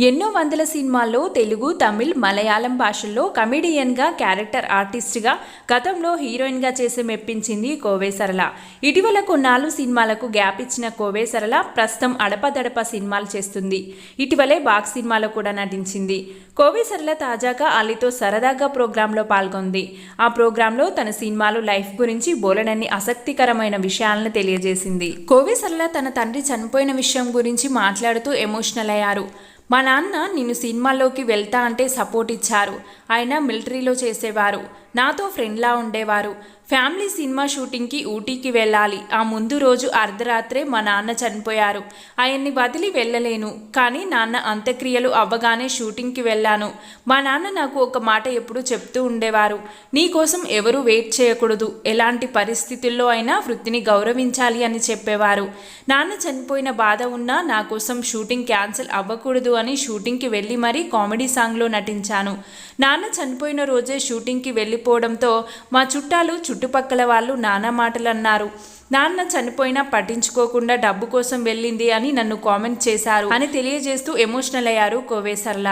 ఎన్నో వందల సినిమాల్లో తెలుగు తమిళ్ మలయాళం భాషల్లో కమెడియన్గా క్యారెక్టర్ ఆర్టిస్ట్గా గతంలో హీరోయిన్గా చేసి మెప్పించింది కోవే సరళ. ఇటీవల కొన్నాళ్ళు సినిమాలకు గ్యాప్ ఇచ్చిన కోవే సరళ ప్రస్తుతం అడపదడప సినిమాలు చేస్తుంది. ఇటీవలే బాక్స్ సినిమాలో కూడా నటించింది. కోవే సరళ తాజాగా అలీతో సరదాగా ప్రోగ్రాంలో పాల్గొంది. ఆ ప్రోగ్రాంలో తన సినిమాలు లైఫ్ గురించి బోలెడన్ని ఆసక్తికరమైన విషయాలను తెలియజేసింది. కోవే సరళ తన తండ్రి చనిపోయిన విషయం గురించి మాట్లాడుతూ ఎమోషనల్ అయ్యారు. మా నాన్న నేను సినిమాల్లోకి వెళ్తా అంటే సపోర్ట్ ఇచ్చారు. ఆయన మిలిటరీలో చేసేవారు. నాతో ఫ్రెండ్లా ఉండేవారు. ఫ్యామిలీ సినిమా షూటింగ్కి ఊటీకి వెళ్ళాలి. ఆ ముందు రోజు అర్ధరాత్రే మా నాన్న చనిపోయారు. ఆయన్ని వదిలి వెళ్ళలేను. కానీ నాన్న అంత్యక్రియలు అవ్వగానే షూటింగ్కి వెళ్ళాను. మా నాన్న నాకు ఒక మాట ఎప్పుడూ చెప్తూ ఉండేవారు. నీ కోసం ఎవరు వెయిట్ చేయకూడదు. ఎలాంటి పరిస్థితుల్లో అయినా వృత్తిని గౌరవించాలి అని చెప్పేవారు. నాన్న చనిపోయిన బాధ ఉన్నా నా కోసం షూటింగ్ క్యాన్సిల్ అవ్వకూడదు అని షూటింగ్కి వెళ్ళి మరీ కామెడీ సాంగ్లో నటించాను. నాన్న చనిపోయిన రోజే షూటింగ్కి వెళ్ళి వెళ్ళిపోవడంతో మా చుట్టాలు చుట్టుపక్కల వాళ్ళు నానా మాటలు అన్నారు నాన్న చనిపోయినా పట్టించుకోకుండా డబ్బు కోసం వెళ్ళింది అని నన్ను కామెంట్ చేశారు అని తెలియజేస్తూ ఎమోషనల్ అయ్యారు కోవేసర్ల.